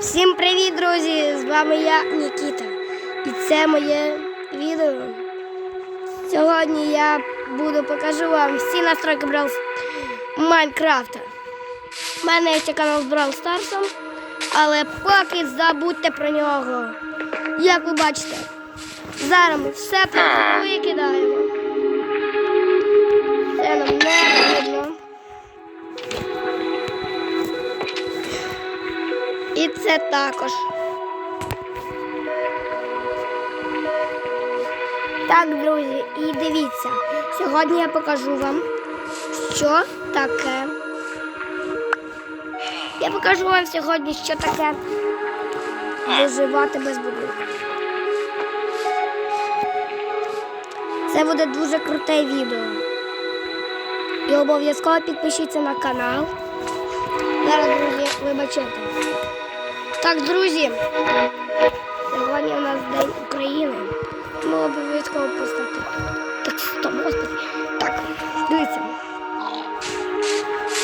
Всім привіт, друзі! З вами я, Нікіта. І це моє відео. Сьогодні я буду покажу вам всі настройки Brawl Майнкрафта. У мене є ще канал з Brawl Старсом, але поки забудьте про нього. Як ви бачите, зараз ми все тут викидаємо. Це нам не потрібно. І це також. Так, друзі, і дивіться. Сьогодні я покажу вам, що таке. Я покажу вам сьогодні, що таке виживати без будинку. Це буде дуже круте відео. І обов'язково підпишіться на канал. Зараз, друзі, вибачайте. Так, друзі, сьогодні у нас День України. Ми обов'язково поставити. Так, стоп, господи. Так, дивіться.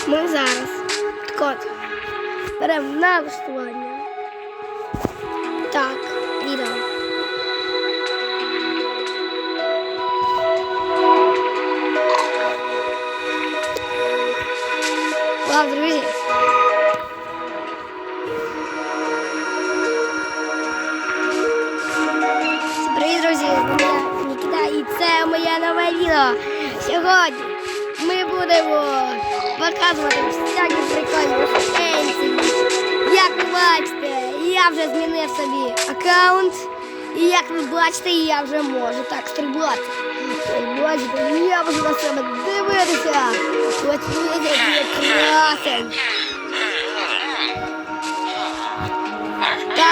Ми зараз так от, беремо налаштування. Так, відео. Вау, друзі. Моє нове відео. Сьогодні ми будемо показувати всякі прикольні штуки. Як ви бачите, я вже змінив собі аккаунт. І як ви бачите, я вже можу так стрибати. Бачите, я можу на себе дивитися. Ось я красень.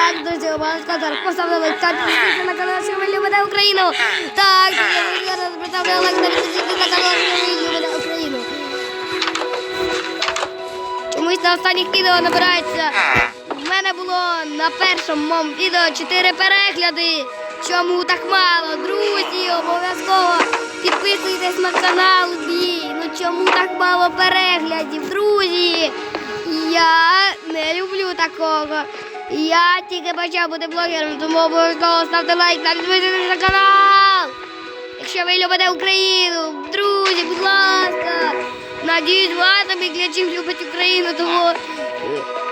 Так, друзі, обов'язково поставте лайк підписуйтесь на канал, якщо ви любите Україну. Так, друзі, зараз поставте лайк підписуйтесь на канал, якщо ви любите Україну. Чомусь на останніх відео набирається. В мене було на першому моєму відео 4 перегляди. Чому так мало? Друзі, обов'язково підписуйтесь на канал. Ну чому так мало переглядів, друзі? Я не люблю такого. Я тільки почав бути блогером, тому обов'язково ставте лайк та підписуйтесь на канал. Якщо ви любите Україну, друзі, будь ласка. Надіюсь, багато мій глядачів любить Україну, тому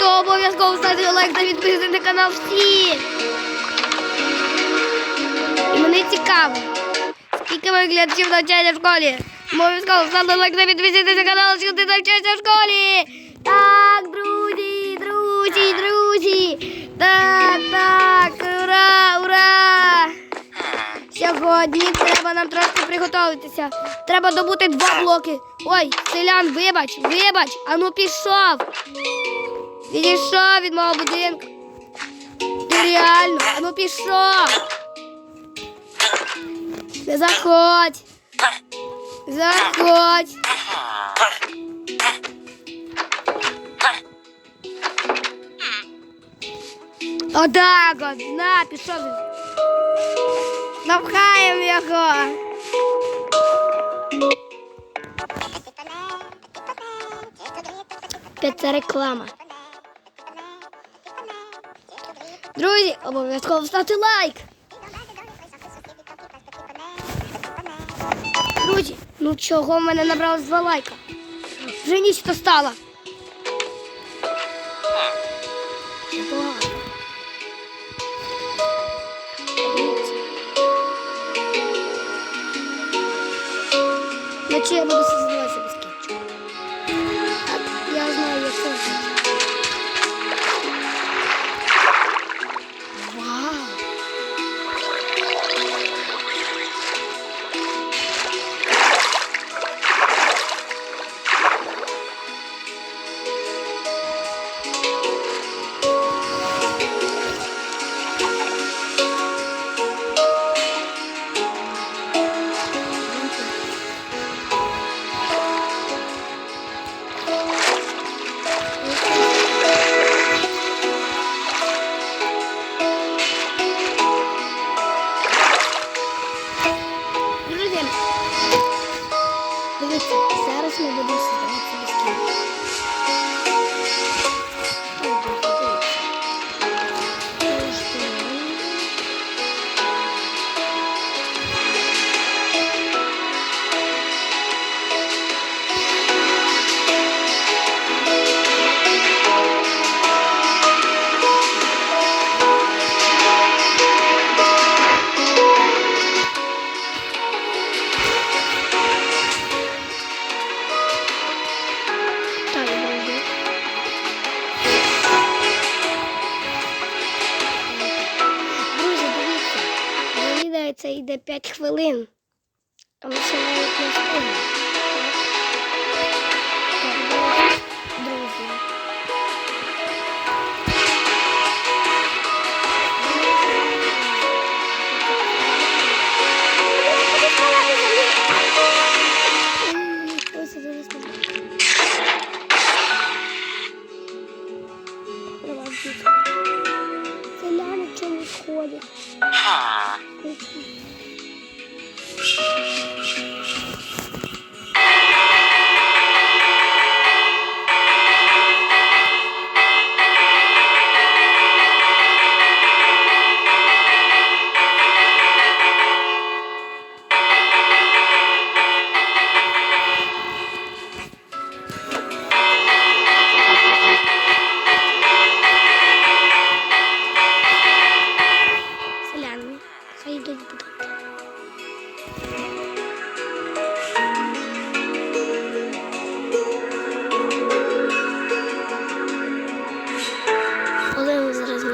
то обов'язково ставте лайк та підписуйтесь на канал всі. І мені цікаво, скільки моїх глядачів навчається в школі. Обов'язково ставте лайк та підписуйтесь на канал, якщо ти навчаєшся в школі. Так, друзі, друзі, друзі. Так, так, ура, ура. Сьогодні треба нам трошки приготуватися. Треба добути два блоки. Ой, селян, вибач, вибач, ану пішов. Відійшов від мого будинку. Ти реально, ану пішов. Не заходь. Заходь. Отак от, на, пішов. він. Його. Це реклама. Друзі, обов'язково ставте лайк. Друзі, ну чого в мене набралось два лайка? Вже ніч то стало. Йде 5 хвилин. А ми ще навіть не встигли. Друзі.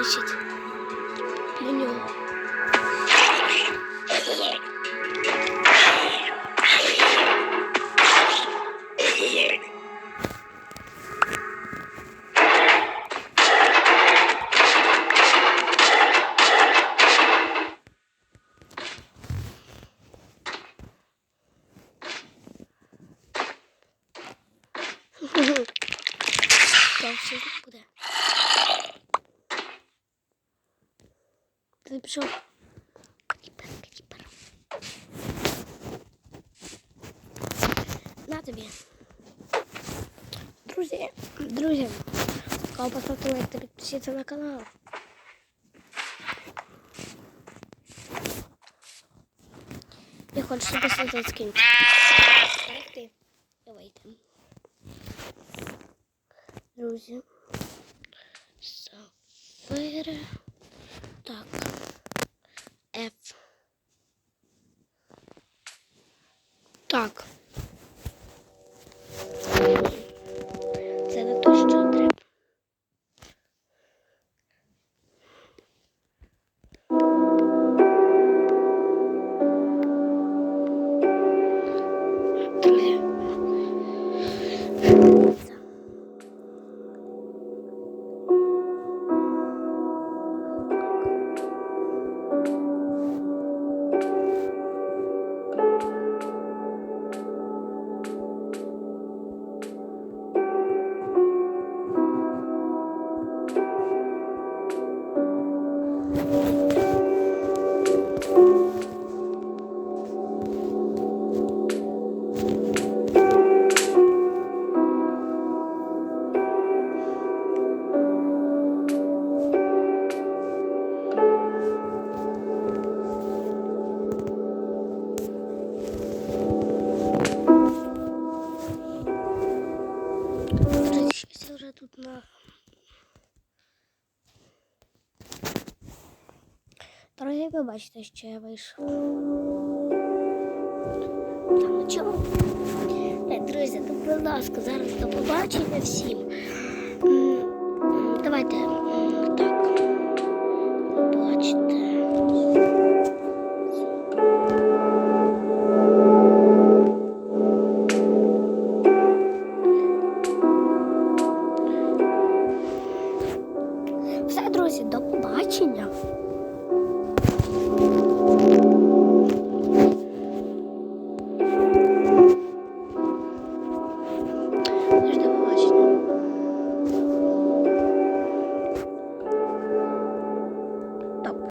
Олег Ти пішов. Кіпер, кіпер. На тобі. Друзі, друзі, кого поставте лайк та підпишіться на канал. Я хочу собі создати скін. Ух ти. Давайте. Друзі. Сафири. Так. F. Так. ви бачите, що я вийшла. Там ну чому? Е, друзі, то, будь ласка, зараз до побачення всім. Давайте так побачите. Все, друзі, до побачення.